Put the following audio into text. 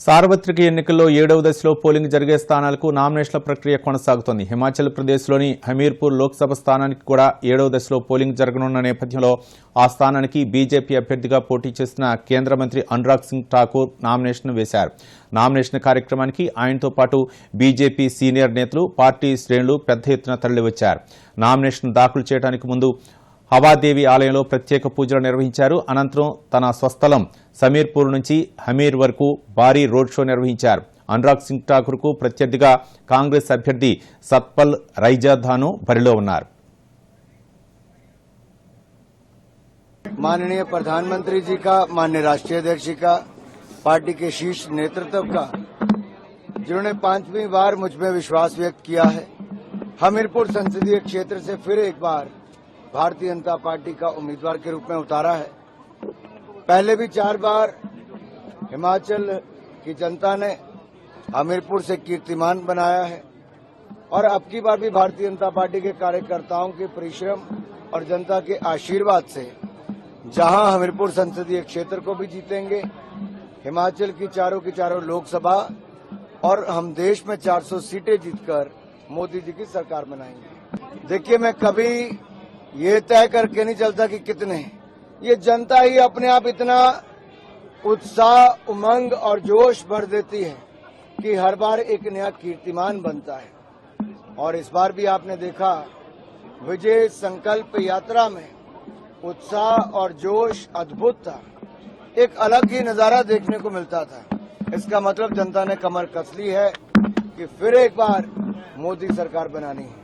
సార్వత్రిక ఎన్నికల్లో ఏడవ దశలో పోలింగ్ జరిగే స్థానాలకు నామినేషన్ల ప్రక్రియ కొనసాగుతోంది. హిమాచల్ ప్రదేశ్లోని హమీర్పూర్ లోక్సభ స్థానానికి కూడా ఏడవ దశలో పోలింగ్ జరగనున్న నేపథ్యంలో ఆ స్థానానికి బీజేపీ అభ్యర్థిగా పోటీ చేసిన కేంద్ర మంత్రి అనురాగ్ సింగ్ ఠాకూర్ నామినేషన్ వేశారు. నామినేషన్ కార్యక్రమానికి ఆయనతో పాటు బీజేపీ సీనియర్ నేతలు పార్టీ శ్రేణులు పెద్ద ఎత్తున తరలివచ్చారు. నామినేషన్ దాఖలు చేయడానికి ముందు హవాదేవి ఆలయంలో ప్రత్యేక పూజలు నిర్వహించారు. అనంతరం తన స్వస్థలం సమీర్పూర్ నుంచి హమీర్ వరకు భారీ రోడ్ షో నిర్వహించారు అనురాగ్ సింగ్ ఠాకూర్ కు ప్రత్యర్థిగా కాంగ్రెస్ అభ్యర్థి సత్పల్ రైజాధాను బరిలో ఉన్నారు माननीय प्रधानमंत्री जी का माननीय राष्ट्रीय अध्यक्ष जी का पार्टी के शीर्ष नेतृत्व का जिन्होंने पांचवी बार मुझ में विश्वास व्यक्त किया है हमीरपुर संसदीय क्षेत्र से फिर एक बार भारतीय जनता पार्टी का उम्मीदवार के रूप में उतारा है पहले भी चार बार हिमाचल की जनता ने हमीरपुर से कीर्तिमान बनाया है और अब की बार भी भारतीय जनता पार्टी के कार्यकर्ताओं के परिश्रम और जनता के आशीर्वाद से जहाँ हमीरपुर संसदीय क्षेत्र को भी जीतेंगे, हिमाचल की चारों की चारों लोकसभा और हम देश में 400 सीटें जीतकर मोदी जी की सरकार बनाएँगे। देखिए, मैं कभी ये तय करके नहीं चलता कि कितने ये जनता ही अपने आप इतना उत्साह, उमंग और जोश भर देती है कि हर बार एक नया कीर्तिमान बनता है। और इस बार भी आपने देखा, विजय संकल्प यात्रा में उत्साह और जोश अद्भुत था एक अलग ही नज़ारा देखने को मिलता था। इसका मतलब जनता ने कमर कस ली है कि फिर एक बार मोदी सरकार बनानी है।